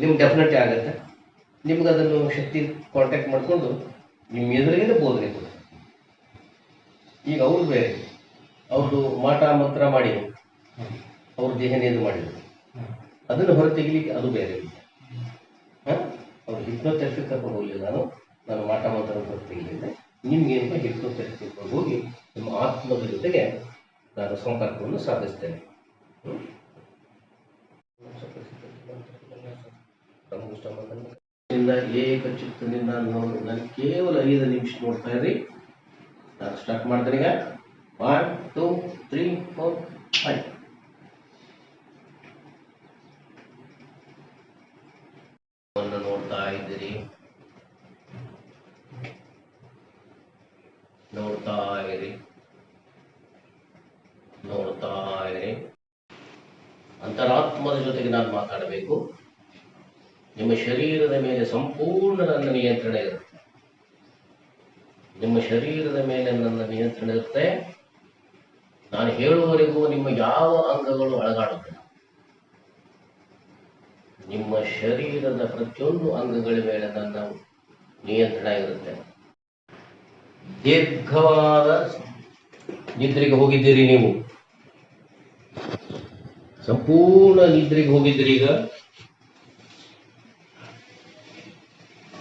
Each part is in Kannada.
ನಿಮ್ಗೆ ಡೆಫಿನೆಟ್ಲಿ ಆಗುತ್ತೆ. ನಿಮ್ಗೆ ಅದನ್ನು ಶಕ್ತಿ ಕಾಂಟ್ಯಾಕ್ಟ್ ಮಾಡಿಕೊಂಡು ನಿಮ್ಮ ಎದುರಿಗಿಂತ ಬೋಧನೆ ಕೊಡಿ. ಈಗ ಅವ್ರು ಬೇರೆ. ಅವ್ರದ್ದು ಮಾಟ ಮಂತ್ರ ಮಾಡಿ ಅವ್ರ ದೇಹನೇದು ಮಾಡಿದ್ರು. ಅದನ್ನು ಹೊರತೆಗಿಲಿಕ್ಕೆ ಅದು ಬೇರೆ ಹಾಂ? ಅವ್ರು ಹಿಪ್ನೋಥೆರಪಿ ಕರ್ಕೊಂಡು ಹೋಗಲಿಲ್ಲ ನಾನು. ನಾನು ಮಾಟ ಮಂತ್ರ ಹೊರತೆಗಿಲಿಲ್ಲ ನಿಮ್ಗೆ ಅಂತ ಹಿಪ್ನೋಥೆರಪಿ ಕರ್ಕೊಂಡು ಹೋಗಿ ನಿಮ್ಮ ಆತ್ಮದ ಜೊತೆಗೆ ನಾನು ಸಂಪರ್ಕವನ್ನು ಸಾಧಿಸ್ತೇನೆ. ಏಕ ಚಿತ್ತದಿಂದ ನೋಡಿ, ನಾನು ಕೇವಲ ಐದು ನಿಮಿಷ ನೋಡ್ತಾ ಇರಿ ನಾನು ಸ್ಟಾರ್ಟ್ ಮಾಡ್ತೀನಿ ಈಗ. One two three four five ನೋಡ್ತಾ ಇದ್ದೀರಿ. ನೋಡ್ತಾ ಇರಿ ನೋಡ್ತಾ ಇರಿ ಅಂತರಾತ್ಮದ ಜೊತೆಗೆ ನಾನು ಮಾತಾಡಬೇಕು. ನಿಮ್ಮ ಶರೀರದ ಮೇಲೆ ಸಂಪೂರ್ಣ ನನ್ನ ನಿಯಂತ್ರಣ ಇರುತ್ತೆ. ನಿಮ್ಮ ಶರೀರದ ಮೇಲೆ ನನ್ನ ನಿಯಂತ್ರಣ ಇರುತ್ತೆ. ನಾನು ಹೇಳುವವರೆಗೂ ನಿಮ್ಮ ಯಾವ ಅಂಗಗಳು ಅಳಗಾಡುತ್ತೆ ನಿಮ್ಮ ಶರೀರದ ಪ್ರತಿಯೊಂದು ಅಂಗಗಳ ಮೇಲೆ ನನ್ನ ನಿಯಂತ್ರಣ ಇರುತ್ತೆ. ದೀರ್ಘವಾದ ನಿದ್ರೆಗೆ ಹೋಗಿದ್ದೀರಿ ನೀವು. ಸಂಪೂರ್ಣ ನಿದ್ರೆಗೆ ಹೋಗಿದ್ದೀರಿ ಈಗ.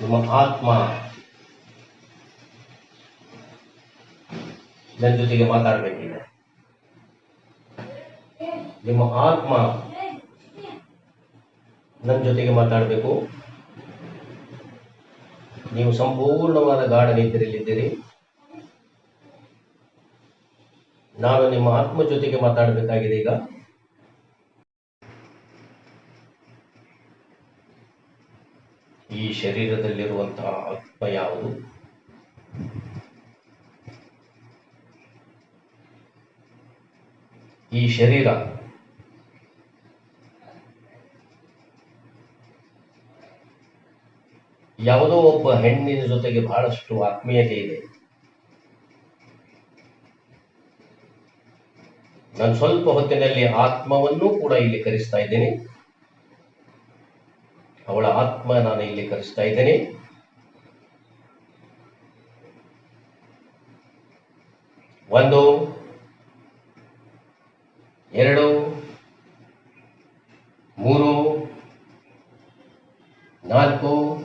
ನಿಮ್ಮ ಆತ್ಮ ನನ್ನ ಜೊತೆಗೆ ಮಾತಾಡಬೇಕಿದೆ. ನಿಮ್ಮ ಆತ್ಮ ನನ್ನ ಜೊತೆಗೆ ಮಾತಾಡಬೇಕು. ನೀವು ಸಂಪೂರ್ಣವಾದ ಗಾಢ ನಿದ್ರೆಯಲ್ಲಿದ್ದೀರಿ. ನಾನು ನಿಮ್ಮ ಆತ್ಮ ಜೊತೆಗೆ ಮಾತಾಡಬೇಕಾಗಿದೆ ಈಗ. ಈ ಶರೀರದಲ್ಲಿರುವಂತಹ ಆತ್ಮ ಯಾವುದು? ಈ ಶರೀರ. ಯಾವುದೋ ಒಬ್ಬ ಹೆಣ್ಣಿನ ಜೊತೆಗೆ ಬಹಳಷ್ಟು ಆತ್ಮೀಯತೆ ಇದೆ. ನಾನು ಸ್ವಲ್ಪ ಹೊತ್ತಿನಲ್ಲಿ ಆತ್ಮವನ್ನು ಕೂಡ ಇಲ್ಲಿ ಕರೆಸ್ತಾ ಇದ್ದೇನೆ. ಅವಳ ಆತ್ಮ ನಾನು ಇಲ್ಲಿ ಕರೆಸ್ತಾ ಇದ್ದೇನೆ. ಒಂದು, ಎರಡು, ಮೂರು, ನಾಲ್ಕು,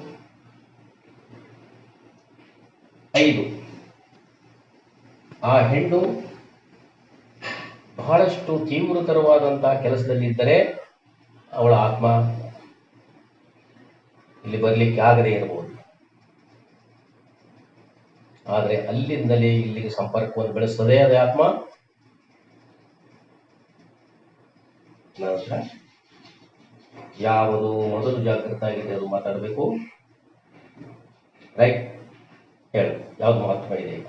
ಐದು. ಆ ಹೆಣ್ಣು ಬಹಳಷ್ಟು ತೀವ್ರತರವಾದಂತಹ ಕೆಲಸದಲ್ಲಿದ್ದರೆ ಅವಳ ಆತ್ಮ ಇಲ್ಲಿ ಬರಲಿಕ್ಕೆ ಆಗದೇ ಇರಬಹುದು. ಆದರೆ ಅಲ್ಲಿಂದಲೇ ಇಲ್ಲಿಗೆ ಸಂಪರ್ಕವನ್ನು ಬೆಳೆಸ್ತದೆ ಅದೇ ಆತ್ಮ. ಯಾವುದು ಮೊದಲು ಜಾಗೃತ ಆಗಿದೆ ಅದು ಮಾತಾಡಬೇಕು. ರೈಟ್, ಹೇಳು, ಯಾವ್ದು ಮಹತ್ವ ಇದೆ ಈಗ?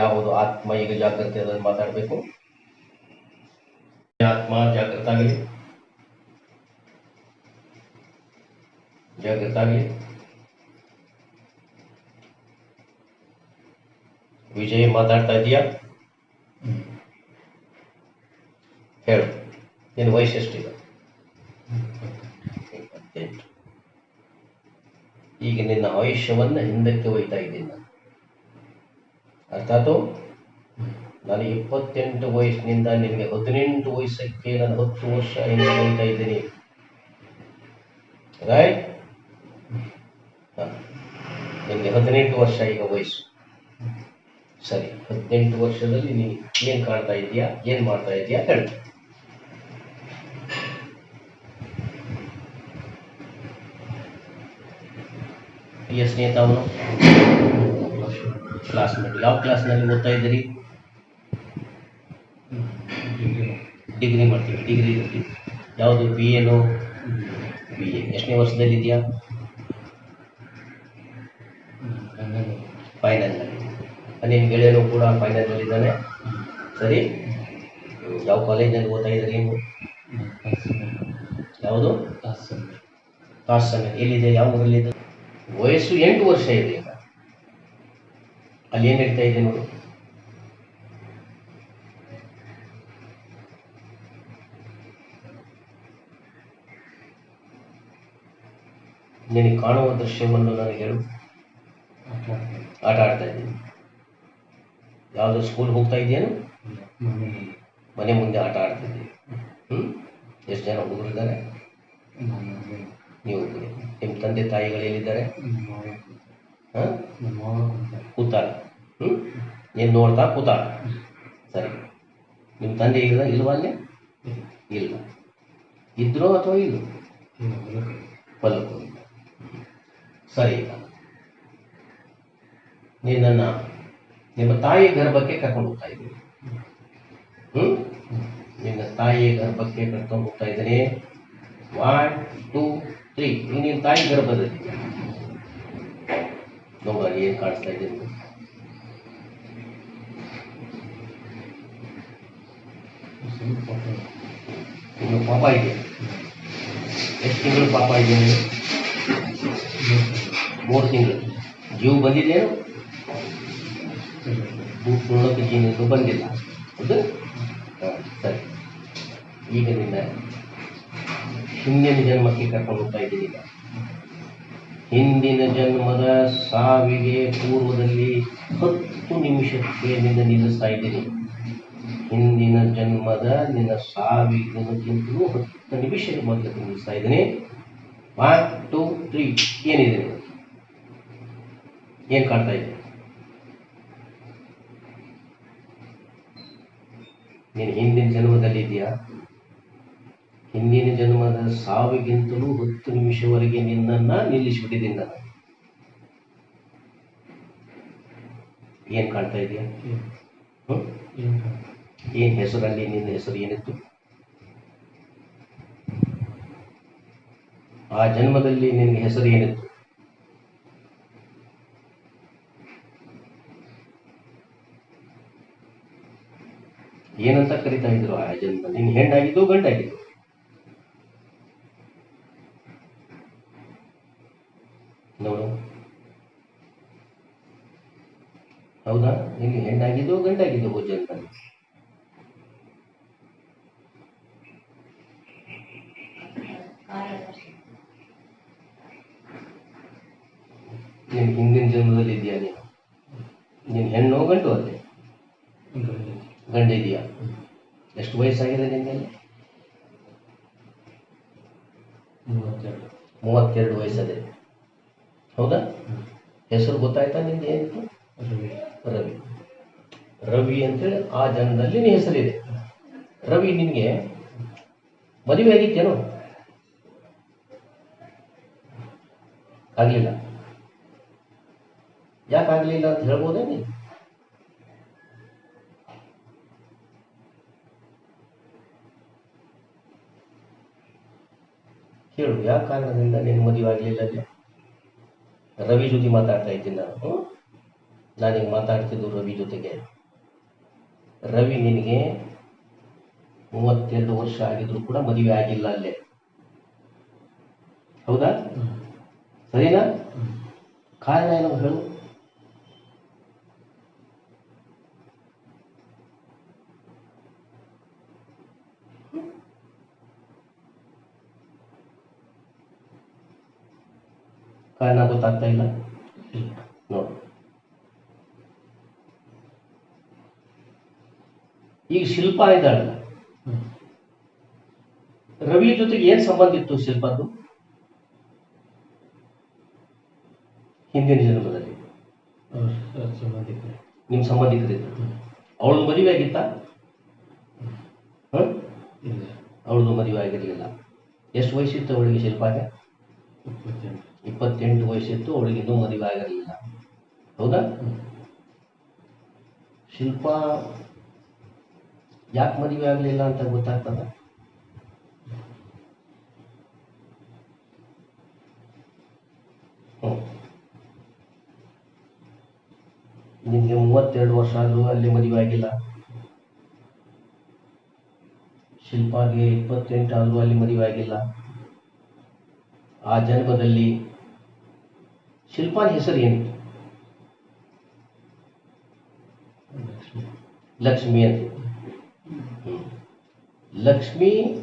ಯಾವುದು ಆತ್ಮ ಈಗ ಜಾಗೃತಿ ಅದನ್ನು ಮಾತಾಡಬೇಕು? ಆತ್ಮ ಜಾಗೃತ ಆಗಲಿ. ಜಾಗೃತ ಆಗಲಿ ವಿಜಯ್ ಮಾತಾಡ್ತಾ ಇದೀಯಾ ಹೇಳು ನಿನ್ನ ವಯಸ್ಸು ಎಷ್ಟಿದೆ ಇಪ್ಪತ್ತೆಂಟು ಈಗ ನಿನ್ನ ಆಯುಷ್ಯವನ್ನು ಹಿಂದಕ್ಕೆ ಒಯ್ತಾ ಇದ್ದೀನಿ ನಾನು. ಅರ್ಥಾತು? ನಾನು ಇಪ್ಪತ್ತೆಂಟು ವಯಸ್ಸಿನಿಂದ ನಿನಗೆ ಹದಿನೆಂಟು ವಯಸ್ಸಕ್ಕೆ ನಾನು ಹತ್ತು ವರ್ಷ ಹಿಂದೆ ಒಯ್ತಾ ಇದ್ದೀನಿ. ರೈಟ್ ನಿನಗೆ ಹದಿನೆಂಟು ವರ್ಷ ಈಗ ವಯಸ್ಸು. ಸರಿ, ಹದಿನೆಂಟು ವರ್ಷದಲ್ಲಿ ನೀನು ಏನು ಕಾಣ್ತಾ ಇದೀಯಾ ಏನು ಮಾಡ್ತಾ ಇದೀಯಾ ಹೇಳು ಎಸ್ ಸ್ನೇಹಿತ ಅವನು ಕ್ಲಾಸ್ಮೇಟ್ ಯಾವ ಕ್ಲಾಸ್ನಲ್ಲಿ ಓದ್ತಾ ಇದ್ದೀರಿ? ಡಿಗ್ರಿ ಮಾಡ್ತೀವಿ ಡಿಗ್ರಿ ಯಾವುದು ಬಿ ಎನು ಬಿ ಎ ಎಷ್ಟನೇ ವರ್ಷದಲ್ಲಿದೆಯಾ ಫೈನಲ್ನಲ್ಲಿ ನಿನ್ನ ಗೆಳೆಯನು ಕೂಡ ಫೈನಲ್ ಫೈನಲ್ನಲ್ಲಿದ್ದಾನೆ ಸರಿ? ಯಾವ ಕಾಲೇಜಲ್ಲಿ ಓದ್ತಾ ಇದ್ದಾರೆ ನೀವು? ಯಾವುದು? ಎಲ್ಲಿದೆ? ಯಾವ ಊರಲ್ಲಿದೆ? ವಯಸ್ಸು ಎಂಟು ವರ್ಷ ಇದೆ ಈಗ. ಅಲ್ಲಿ ಏನು ಹೇಳ್ತಾ ಇದೆ ನೋಡು ನಿನಗೆ ಕಾಣುವ ದೃಶ್ಯವನ್ನು ನನಗೆ ಹೇಳು. ಆಟ ಆಡ್ತಾ ಇದ್ದೀನಿ. ಯಾವುದೋ ಸ್ಕೂಲ್ ಹೋಗ್ತಾ ಇದೆಯೇನು ಮನೆ ಮುಂದೆ ಆಟ ಆಡ್ತಿದ್ದೀನಿ ಹ್ಞೂ ಎಷ್ಟು ಜನ ಹುಡುಗರು ಇದ್ದಾರೆ? ನೀವು ಒಬ್ಬರೇ. ನಿಮ್ಮ ತಂದೆ ತಾಯಿಗಳು ಎಲ್ಲಿದ್ದಾರೆ? ಹಾಂ? ಕೂತಾಳ ಹ್ಞೂ ನೀನು ನೋಡ್ತಾ ಕೂತಾಳ ಸರಿ. ನಿಮ್ಮ ತಂದೆ ಇಲ್ಲ ಇಲ್ವಾ ಅಲ್ಲಿ? ಇಲ್ಲ. ಇದ್ರೋ ಅಥವಾ ಇಲ್ಲ ಹೊಲಕ್ಕೆ ಸರಿ. ಈಗ ನಿನ್ನನ್ನು ನಿಮ್ಮ ತಾಯಿ ಗರ್ಭಕ್ಕೆ ಕರ್ಕೊಂಡು ಹೋಗ್ತಾ ಇದ್ದೀನಿ. ಹ್ಞೂ ನಿನ್ನ ತಾಯಿ ಗರ್ಭಕ್ಕೆ ಕರ್ಕೊಂಡು ಹೋಗ್ತಾ ಇದ್ದೀನಿ. ಒನ್ ಟೂ ತ್ರೀ ಈಗ ನಿನ್ನ ತಾಯಿ ಗರ್ಭದಲ್ಲಿ ನೋಡ ಏನು ಕಾಣಿಸ್ತಾ ಇದ್ದೀನಿ ಇನ್ನು ಪಾಪ ಇದೆ. ಎಷ್ಟು ತಿಂಗಳು ಪಾಪ ಇದೆ? ಮೂರು ತಿಂಗಳು. ಜೀವ ಬಂದಿದೆಯೇನು? ಜೀವ ಇನ್ನೂ ಬಂದಿಲ್ಲ. ಅದು ಸರಿ. ಈಗ ನಿನ್ನ ಹಿಂದಿನ ಜನ್ಮಕ್ಕೆ ಕರ್ಕೊಂಡು ಹೋಗ್ತಾ ಇದ್ದೀನಿ ಹಿಂದಿನ ಜನ್ಮದ ಸಾವಿಗೆ ಪೂರ್ವದಲ್ಲಿ ಹತ್ತು ನಿಮಿಷಕ್ಕೆ ನಿನ್ನ ನಿಲ್ಲಿಸ್ತಾ ಇದ್ದೀನಿ. ಹಿಂದಿನ ಜನ್ಮದ ನಿನ್ನ ಸಾವಿಗಿಂತಲೂ ಹತ್ತು ನಿಮಿಷ ಮೊದಲು ನಿಲ್ಲಿಸ್ತಾ ಇದ್ದೀನಿ. ಒನ್ ಟೂ ತ್ರೀ ಏನಿದೆ? ಏನು ಕಾಣ್ತಾ ಇದೆ? ನೀನು ಹಿಂದಿನ ಜನ್ಮದಲ್ಲಿ ಇದೆಯಾ ಹಿಂದಿನ ಜನ್ಮದ ಸಾವಿಗಿಂತಲೂ ಹತ್ತು ನಿಮಿಷವರೆಗೆ ನಿನ್ನನ್ನ ನಿಲ್ಲಿಸಿಬಿಟ್ಟಿದ್ದೀನಿ ನಾನು. ಏನ್ ಕಾಣ್ತಾ ಇದೆಯಾ? ಏನು ಹೆಸರಲ್ಲಿ ನಿನ್ನ ಹೆಸರು ಏನಿತ್ತು? ಆ ಜನ್ಮದಲ್ಲಿ ನಿನ್ನ ಹೆಸರು ಏನಿತ್ತು? ಏನಂತ ಕರಿತಾ ಇದ್ರು ಆ ಜನ್ಮ ನೀನು ಹೆಣ್ಣಾಗಿದ್ದು ಗಂಡಾಗಿದ್ದು. ನೋಡು. ಹೌದಾ? ನೀನು ಹೆಣ್ಣಾಗಿದ್ದು ಗಂಡಾಗಿದ್ದು ಹೋದ ಜನ್ಮದಲ್ಲಿ ನೀನು ಹಿಂದಿನ ಜನ್ಮದಲ್ಲಿ ಇದೆಯಾ ನೀನು ನೀನು ಹೆಣ್ಣು ಗಂಡು ಅಲ್ಲೇ ಗಂಡ ಇದೆಯಾ ಎಷ್ಟು ವಯಸ್ಸಾಗಿದೆ ನಿನಗೆ ಮೂವತ್ತೆರಡು. ಮೂವತ್ತೆರಡು ವಯಸ್ಸದೆ. ಹೌದಾ? ಹೆಸರು ಗೊತ್ತಾಯ್ತಾ ನಿಂದು ಏನಿತ್ತು? ರವಿ. ರವಿ. ರವಿ ಅಂತೇಳಿ ಆ ಜನದಲ್ಲಿ ನಿನ್ನ ಹೆಸರಿದೆ. ರವಿ ನಿನಗೆ ಮದುವೆ ಆಗಿತ್ತೇನೋ? ಆಗಲಿಲ್ಲ. ಯಾಕೆ ಆಗಲಿಲ್ಲ ಅಂತ ಹೇಳ್ಬೋದೇ ನೀನು? ಕೇಳು ಯಾವ ಕಾರಣದಿಂದ ನಿನ್ನ ಮದುವೆ ಆಗಲಿಲ್ಲ ಅಲ್ಲಿ ರವಿ ಜೊತೆ ಮಾತಾಡ್ತಾ ಇದ್ದೀನಿ ನಾನು? ನಾನೀಗ ಮಾತಾಡ್ತಿದ್ದು ರವಿ ಜೊತೆಗೆ. ರವಿ ನಿನಗೆ ಮೂವತ್ತೆರಡು ವರ್ಷ ಆಗಿದ್ರು ಕೂಡ ಮದುವೆ ಆಗಿಲ್ಲ ಅಲ್ಲೇ. ಹೌದಾ? ಸರಿನಾ? ಕಾರಣ ಏನೋ ಹೇಳು? ಕಾರಣ ಗೊತ್ತಾಗ್ತಾ ಇಲ್ಲ. ನೋಡಿ ಈಗ ಶಿಲ್ಪ ಇದ್ದಾಳಲ್ಲ ರವಿ ಜೊತೆಗೆ ಏನ್ ಸಂಬಂಧ ಇತ್ತು ಶಿಲ್ಪದ್ದು? ಹಿಂದಿನ ಜನ್ಮದಲ್ಲಿ. ನಿಮ್ ನಿಮ್ಮ ಸಂಬಂಧಿಕರಿದ್ರು ಅವಳದು ಮದುವೆ ಆಗಿತ್ತ? ಅವಳದು ಮದುವೆ ಆಗಿರಲಿಲ್ಲ. ಎಷ್ಟು ವಯಸ್ಸಿತ್ತು ಅವಳಿಗೆ ಶಿಲ್ಪಾಗೆ? ಇಪ್ಪತ್ತೆಂಟು ವಯಸ್ಸಿತ್ತು ಅವಳಿಗೆ ಇನ್ನೂ ಮದುವೆ ಆಗಿರಲಿಲ್ಲ ಹೌದಾ ಶಿಲ್ಪ ಯಾಕೆ ಮದುವೆ ಆಗಲಿಲ್ಲ ಅಂತ ಗೊತ್ತಾಗ್ತದ? ನಿಮ್ಗೆ ನಿಮಗೆ ಮೂವತ್ತೆರಡು ವರ್ಷ ಆದರೂ ಅಲ್ಲಿ ಮದುವೆ ಆಗಿಲ್ಲ ಶಿಲ್ಪಾಗೆ ಇಪ್ಪತ್ತೆಂಟು ಆದರೂ ಅಲ್ಲಿ ಮದುವೆ ಆಗಿಲ್ಲ ಆ ಜನ್ಮದಲ್ಲಿ ಶಿಲ್ಪಾನ ಹೆಸರು ಏನಿತ್ತು ಲಕ್ಷ್ಮಿ ಅಂತ. ಲಕ್ಷ್ಮಿ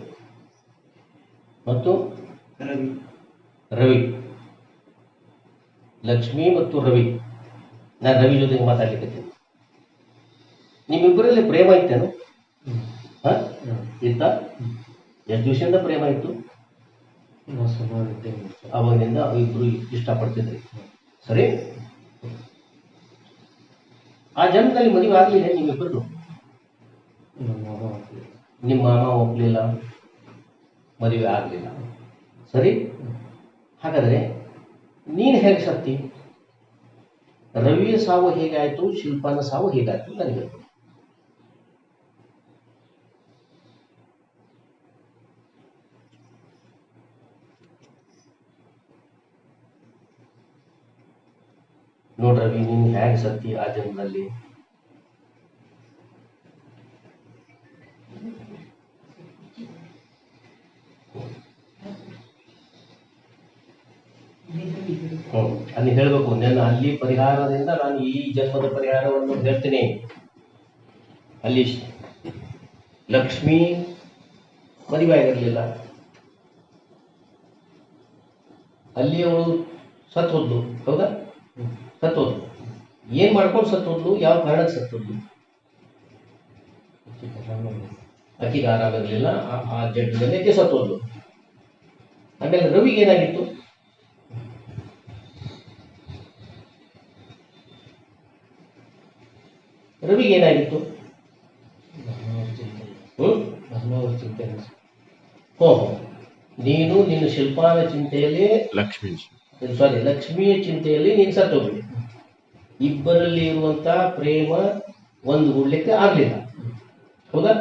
ಮತ್ತು ರವಿ. ರವಿ. ಲಕ್ಷ್ಮಿ ಮತ್ತು ರವಿ. ನಾನು ರವಿ ಜೊತೆಗೆ ಮಾತಾಡ್ಲಿಕ್ಕೆ ನಿಮ್ಮಿಬ್ಬರಲ್ಲಿ ಪ್ರೇಮ ಇತ್ತೇನು. ಹಾ? ಇತ್ತ? ಎಷ್ಟು ದಿವಸದಿಂದ ಪ್ರೇಮ ಇತ್ತು? ಅವಾಗಿನಿಂದ ಇಬ್ರು ಇಷ್ಟಪಡ್ತಿದ್ರಿ. ಸರಿ? ಆ ಜನ್ಮದಲ್ಲಿ ಮದುವೆ ಆಗಲಿಲ್ಲ ನಿಮ್ಮಿಬ್ಬರು ನಮ್ಮ ಮಾಮ ಒಪ್ಪಲಿಲ್ಲ ಮದುವೆ ಆಗಲಿಲ್ಲ. ಸರಿ? ಹಾಗಾದರೆ ನೀನು ಹೇಗೆ ಸತ್ತಿ? ರವಿಯ ಸಾವು ಹೇಗಾಯಿತು? ಶಿಲ್ಪಾನ ಸಾವು ಹೇಗಾಯಿತು? ನನಗೆ ಹೇಳು. ನೀನ್ ಹೇಗೆ ಸತ್ತಿ ಆ ಜನ್ಮದಲ್ಲಿ. ಅಲ್ಲಿ ಹೇಳ್ಬೇಕು, ನಾನು ಅಲ್ಲಿ ಪರಿಹಾರದಿಂದ ನಾನು ಈ ಜನ್ಮದ ಪರಿಹಾರವನ್ನು ಹೇಳ್ತೀನಿ ಅಲ್ಲಿ ಲಕ್ಷ್ಮಿ ಮದುವೆ ಆಗಿರಲಿಲ್ಲ ಅಲ್ಲಿ ಅವಳು ಸತ್ತು ಹೌದಾ ಹ್ಮ್. ಸತ್ ಹೋದ್ಲು ಏನ್ ಮಾಡ್ಕೊಂಡು ಸತ್ತೋದ್ಲು ಯಾವ ಕಾರಣಕ್ಕೆ ಸತ್ತೋದ್ಲು ಅಕ್ಕಿಗೆ ಆರಾಮಾಗಲಿಲ್ಲ. ಆ- ಆ ಸತ್ತೋದ್ಲು ಆಮೇಲೆ ರವಿಗೆ ಏನಾಗಿತ್ತು ರವಿಗೆ ಏನಾಗಿತ್ತು ನಮ್ಮವ್ರ ಚಿಂತೆ ಹ್ಮ್ ನಮ್ಮವ್ರ ಚಿಂತೆ ಇಲ್ಲ ಸರ್. ಹೋ ಹೋ. ನೀನು ನಿನ್ನ ಶಿಲ್ಪಾನ ಚಿಂತೆಯಲ್ಲಿ ಲಕ್ಷ್ಮೀ ಸಾರಿ ಲಕ್ಷ್ಮಿಯ ಚಿಂತೆಯಲ್ಲಿ ನೀನು ಸತ್ತೋಗ್ಲಿ ಇಬ್ಬರಲ್ಲಿ ಇರುವಂತ ಪ್ರೇಮ ಒಂದು ಹೂಡ್ಲಿಕ್ಕೆ ಆಗ್ಲಿಲ್ಲ. ಹೌದಾ?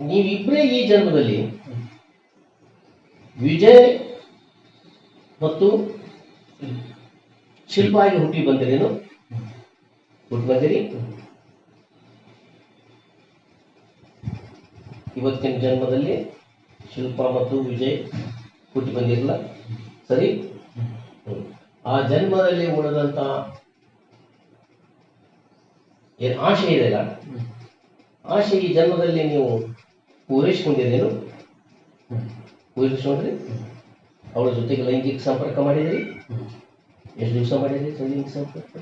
ನೀವಿಬ್ಬರೇ ಈ ಜನ್ಮದಲ್ಲಿ ವಿಜಯ್ ಮತ್ತು ಶಿಲ್ಪಾಗಿ ಹುಟ್ಟಿ ಬಂದಿರೇನು? ಹುಟ್ಟಿ ಬಂದಿರಿ? ಇವತ್ತಿನ ಜನ್ಮದಲ್ಲಿ ಶಿಲ್ಪ ಮತ್ತು ವಿಜಯ್ ಹುಟ್ಟಿ ಬಂದಿರಲ್ಲ. ಸರಿ. ಆ ಜನ್ಮದಲ್ಲಿ ಉಳಿದಂತ ಏನ್ ಆಶೆ ಇದೆಯಲ್ಲ. ಆಶೆ ಈ ಜನ್ಮದಲ್ಲಿ ನೀವು ಪೂರೈಸ್ಕೊಂಡಿರೇನು ಪೂರೈಸಿಕೊಂಡ್ರಿ? ಅವಳ ಜೊತೆಗೆ ಲೈಂಗಿಕ ಸಂಪರ್ಕ ಮಾಡಿದ್ರಿ. ಎಷ್ಟು ದಿವಸ ಮಾಡಿದ್ರಿ ಲೈಂಗಿಕ ಸಂಪರ್ಕ?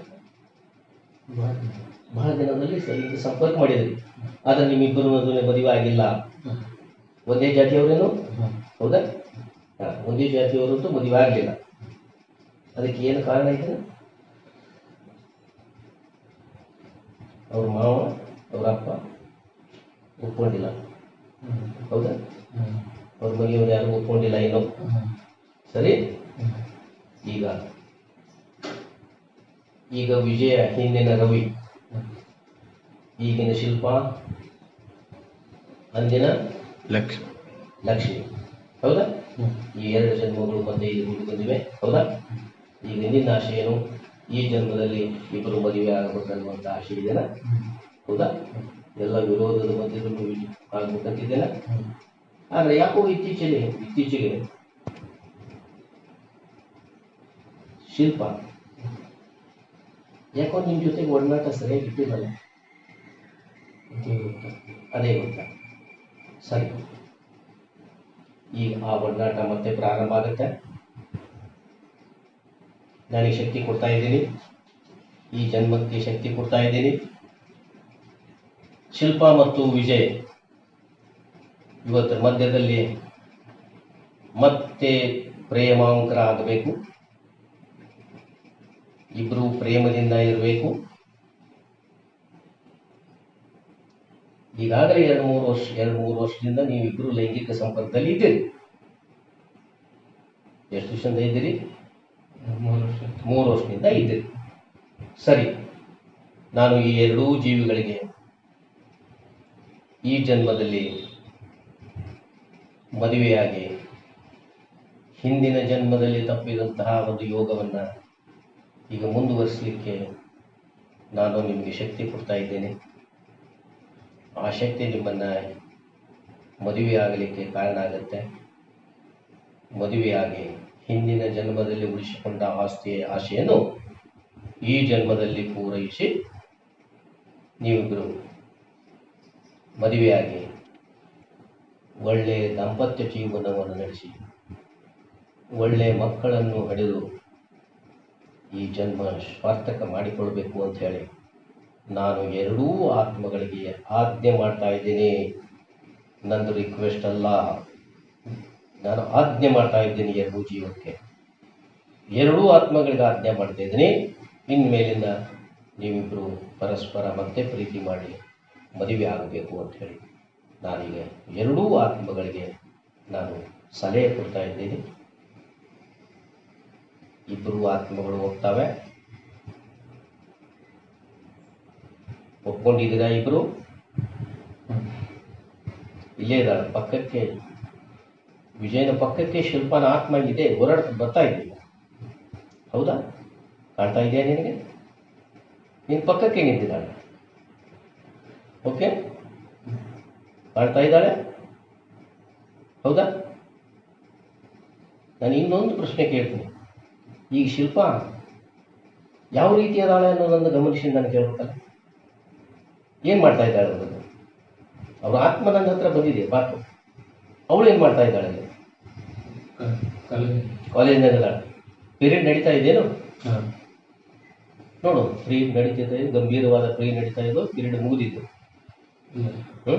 ಬಹಳ ದಿನದಲ್ಲಿ ಲೈಂಗಿಕ ಸಂಪರ್ಕ ಮಾಡಿದ್ರಿ. ಆದ್ರೆ ನಿಮ್ಮಿಬ್ಬರು ಮದುವೆ ಆಗಿಲ್ಲ. ಒಂದೇ ಜಾತಿಯವರೇನು. ಹೌದಾ? ಒಂದೇ ಜಾತಿಯವರಂತೂ ಮದುವೆ ಆಗಲಿಲ್ಲ. ಅದಕ್ಕೆ ಏನು ಕಾರಣ ಐತೆ? ಅವ್ರ ಮಾವ ಅವ್ರ ಅಪ್ಪ ಒಪ್ಕೊಂಡಿಲ್ಲ. ಹೌದಾ. ಅವ್ರ ಮನೆಯವ್ರು ಯಾರು ಒಪ್ಕೊಂಡಿಲ್ಲ ಏನೋ ಸರಿ? ಈಗ ಈಗ ವಿಜಯ ಹಿಂದಿನ ರವಿ ಈಗಿನ ಶಿಲ್ಪ ಅಂದಿನ ಲಕ್ಷ್ಮಿ. ಲಕ್ಷ್ಮಿ. ಹೌದಾ. ಈ ಎರಡು ಜನ್ಮಗಳು ಮತ್ತೆ ಇಲ್ಲಿ ಬಂದಿವೆ ಹೌದಾ? ಈಗ ನಿನ್ನ ಆಶೆ ಏನು? ಈ ಜನ್ಮದಲ್ಲಿ ಇಬ್ಬರು ಮದುವೆ ಆಗಬೇಕನ್ನುವಂತ ಆಶೆ ಇದೆಯಾ. ಹೌದಾ? ಎಲ್ಲ ವಿರೋಧದ ಮಧ್ಯದಲ್ಲಿ ಆಗ್ಬೇಕಂತಿದ್ದೇನೆ. ಆದ್ರೆ ಯಾಕೋ ಇತ್ತೀಚೆಗೆ ಇತ್ತೀಚೆಗೆ ಶಿಲ್ಪ, ಯಾಕೋ ನಿಮ್ ಜೊತೆಗೆ ಒಡನಾಟ ಸರಿಯಾಗಿ ಇಟ್ಟಿರಲ್ಲ ಅದೇ ಗೊತ್ತಾ? ಸರಿ. ಈಗ ಆ ಒಡನಾಟ ಮತ್ತೆ ಪ್ರಾರಂಭ ಆಗುತ್ತೆ. ನನಗೆ ಶಕ್ತಿ ಕೊಡ್ತಾ ಇದ್ದೀನಿ. ಈ ಜನ್ಮಕ್ಕೆ ಶಕ್ತಿ ಕೊಡ್ತಾ ಇದ್ದೀನಿ. ಶಿಲ್ಪ ಮತ್ತು ವಿಜಯ್ ಇವತ್ತರ ಮಧ್ಯದಲ್ಲಿ ಮತ್ತೆ ಪ್ರೇಮಾಂಕರ ಆಗಬೇಕು ಇಬ್ಬರು ಪ್ರೇಮದಿಂದ ಇರಬೇಕು. ಈಗಾಗಲೇ ಎರಡು ಮೂರು ವರ್ಷ, ಎರಡು ಮೂರು ವರ್ಷದಿಂದ ನೀವಿಬ್ಬರು ಲೈಂಗಿಕ ಸಂಪರ್ಕದಲ್ಲಿ ಇದ್ದೀರಿ ಎಷ್ಟು ವರ್ಷದಿಂದ ಇದ್ದೀರಿ? ಮೂರು ವರ್ಷ. ಮೂರು ವರ್ಷದಿಂದ ಇದೆ. ಸರಿ, ನಾನು ಈ ಎರಡೂ ಜೀವಿಗಳಿಗೆ ಈ ಜನ್ಮದಲ್ಲಿ ಮದುವೆಯಾಗಿ ಹಿಂದಿನ ಜನ್ಮದಲ್ಲಿ ತಪ್ಪಿದಂತಹ ಒಂದು ಯೋಗವನ್ನು ಈಗ ಮುಂದುವರಿಸಲಿಕ್ಕೆ ನಾನು ನಿಮಗೆ ಶಕ್ತಿ ಕೊಡ್ತಾ ಇದ್ದೇನೆ. ಆ ಶಕ್ತಿ ನಿಮ್ಮನ್ನು ಮದುವೆಯಾಗಲಿಕ್ಕೆ ಕಾರಣ ಆಗುತ್ತೆ. ಮದುವೆಯಾಗಿ ಹಿಂದಿನ ಜನ್ಮದಲ್ಲಿ ಉಳಿಸಿಕೊಂಡ ಆಸ್ತಿಯ ಆಶೆಯನ್ನು ಈ ಜನ್ಮದಲ್ಲಿ ಪೂರೈಸಿ ನೀವಿಬ್ಬರು ಮದುವೆಯಾಗಿ ಒಳ್ಳೆಯ ದಾಂಪತ್ಯ ಜೀವನವನ್ನು ನಡೆಸಿ ಒಳ್ಳೆಯ ಮಕ್ಕಳನ್ನು ಹಡೆದು ಈ ಜನ್ಮ ಸ್ವಾರ್ಥಕ ಮಾಡಿಕೊಳ್ಬೇಕು ಅಂತ ಹೇಳಿ ನಾನು ಎರಡೂ ಆತ್ಮಗಳಿಗೆ ಆಜ್ಞೆ ಮಾಡ್ತಾ ಇದ್ದೀನಿ. ನಂದು ರಿಕ್ವೆಸ್ಟ್ ಅಲ್ಲ. ನಾನು ಆಜ್ಞೆ ಮಾಡ್ತಾ ಇದ್ದೀನಿ ಎರಡೂ ಜೀವಕ್ಕೆ. ಎರಡೂ ಆತ್ಮಗಳಿಗೆ ಆಜ್ಞೆ ಮಾಡ್ತಾ ಇದ್ದೀನಿ. ಇನ್ಮೇಲಿಂದ ನೀವಿಬ್ಬರು ಪರಸ್ಪರ ಮತ್ತೆ ಪ್ರೀತಿ ಮಾಡಿ ಮದುವೆ ಆಗಬೇಕು ಅಂತ ಹೇಳಿ ನಾನೀಗ ಎರಡೂ ಆತ್ಮಗಳಿಗೆ ನಾನು ಸಲಹೆ ಕೊಡ್ತಾ ಇದ್ದೀನಿ. ಇಬ್ಬರು ಆತ್ಮಗಳು ಹೋಗ್ತವೆ. ಒಪ್ಕೊಂಡಿದ್ದೀರಾ ಇಬ್ಬರು ಇಲ್ಲೇ ಇದ್ದಾಳೆ ಪಕ್ಕಕ್ಕೆ ವಿಜಯನ ಪಕ್ಕಕ್ಕೆ ಶಿಲ್ಪನ ಆತ್ಮ ಇದೆ, ಹೊರಡ್, ಬರ್ತಾ ಇದ್ದೀನಿ ಹೌದಾ? ಕಾಣ್ತಾ ಇದೆಯಾ ನಿನಗೆ? ನಿನ್ ಪಕ್ಕಕ್ಕೆ ನಿಂತಿದ್ದಾಳೆ. ಓಕೆ ಕಾಣ್ತಾ ಇದ್ದಾಳೆ? ಹೌದಾ? ನಾನು ಇನ್ನೊಂದು ಪ್ರಶ್ನೆ ಕೇಳ್ತೀನಿ. ಈಗ ಶಿಲ್ಪ ಯಾವ ರೀತಿ ಅದಾಳೆ ಅನ್ನೋದನ್ನು ಗಮನಿಸಿ ನಾನು ಕೇಳ್ಬೇಕಲ್ಲ? ಏನು ಮಾಡ್ತಾ ಇದ್ದಾಳೆ ಅವಳು? ಅವ್ರ ಆತ್ಮ ನನ್ನ ಹತ್ರ ಬಂದಿದೆ, ಬಾಕು. ಅವಳು ಏನು ಮಾಡ್ತಾ ಇದ್ದಾಳೆ? ಅಲ್ಲಿ ಕಲೆ ಕಾಲೇಜ್ನಾಗ ಇದ್ದಾಳೆ ಪೀರಿಯಡ್ ನಡೀತಾ ಇದೆಯೇನು ಹಾಂ. ನೋಡು ಫ್ರೀ ನಡೀತಿದೆ ಗಂಭೀರವಾದ ಫ್ರೀ ನಡೀತಾ ಇದ್ದು ಪೀರಿಯಡ್ ಮುಗಿದಿದ್ದು ಹ್ಞೂ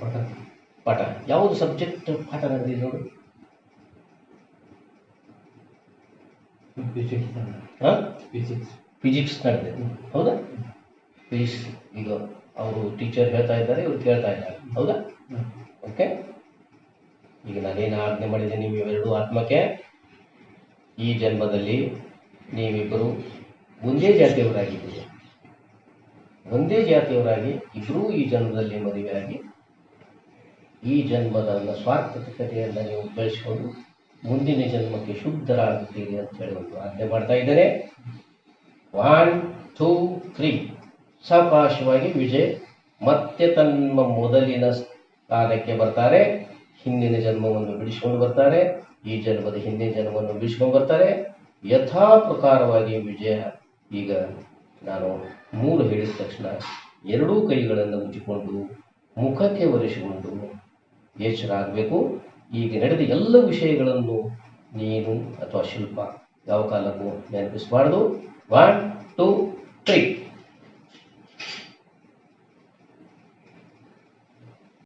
ಪಟ ಪಾಠ. ಯಾವುದು ಸಬ್ಜೆಕ್ಟ್ ಪಾಠ ನಡೆದಿದೆ ನೋಡು? ಫಿಸಿಕ್ಸ್ ಹಾಂ? ಫಿಸಿಕ್ಸ್ ಫಿಸಿಕ್ಸ್ ನಡೆದಿದೆ. ಹೌದಾ? ಫಿಸಿಕ್ಸ್ ಈಗ ಅವರು ಟೀಚರ್ ಹೇಳ್ತಾ ಇದ್ದಾರೆ ಇವ್ರು ಕೇಳ್ತಾ ಇದ್ದಾರೆ. ಹೌದಾ? ಓಕೆ ಈಗ ನಾನೇನು ಆಜ್ಞೆ ಮಾಡಿದೆ ನೀವು ಇವೆರಡು ಆತ್ಮಕ್ಕೆ, ಈ ಜನ್ಮದಲ್ಲಿ ನೀವಿಬ್ಬರು ಒಂದೇ ಜಾತಿಯವರಾಗಿದ್ದೀರಿ. ಒಂದೇ ಜಾತಿಯವರಾಗಿ ಇಬ್ಬರೂ ಈ ಜನ್ಮದಲ್ಲಿ ಮದುವೆಯಾಗಿ, ಈ ಜನ್ಮದ ಸ್ವಾರ್ಥಕತೆಯನ್ನು ನೀವು ಬೆಳೆಸ್ಕೊಂಡು ಮುಂದಿನ ಜನ್ಮಕ್ಕೆ ಶುದ್ಧರಾಗುತ್ತೀರಿ ಅಂತ ಹೇಳಿ ಒಂದು ಆಜ್ಞೆ ಮಾಡ್ತಾ ಇದ್ದೇನೆ. ಒನ್ ಟೂ ತ್ರೀ ಸಾವಕಾಶವಾಗಿ ವಿಜಯ್ ಮತ್ತೆ ತನ್ನ ಮೊದಲಿನ ಸ್ಥಾನಕ್ಕೆ ಬರ್ತಾರೆ. ಹಿಂದಿನ ಜನ್ಮವನ್ನು ಬಿಡಿಸಿಕೊಂಡು ಬರ್ತಾರೆ, ಈ ಜನ್ಮದ ಹಿಂದಿನ ಜನ್ಮವನ್ನು ಬಿಡಿಸ್ಕೊಂಡು ಬರ್ತಾರೆ. ಯಥಾ ಪ್ರಕಾರವಾಗಿ ವಿಜಯ ಈಗ ನಾನು ಮೂರು ಹೇಳಿದ ತಕ್ಷಣ ಎರಡೂ ಕೈಗಳನ್ನು ಮುಚ್ಚಿಕೊಂಡು ಮುಖಕ್ಕೆ ಒರೆಸಿಕೊಂಡು ಆಗಬೇಕು ಈಗ ನಡೆದ ಎಲ್ಲ ವಿಷಯಗಳನ್ನು ನೀನು ಅಥವಾ ಶಿಲ್ಪ ಯಾವ ಕಾಲಕ್ಕೂ ನೆನಪಿಸಬಾರ್ದು. One to three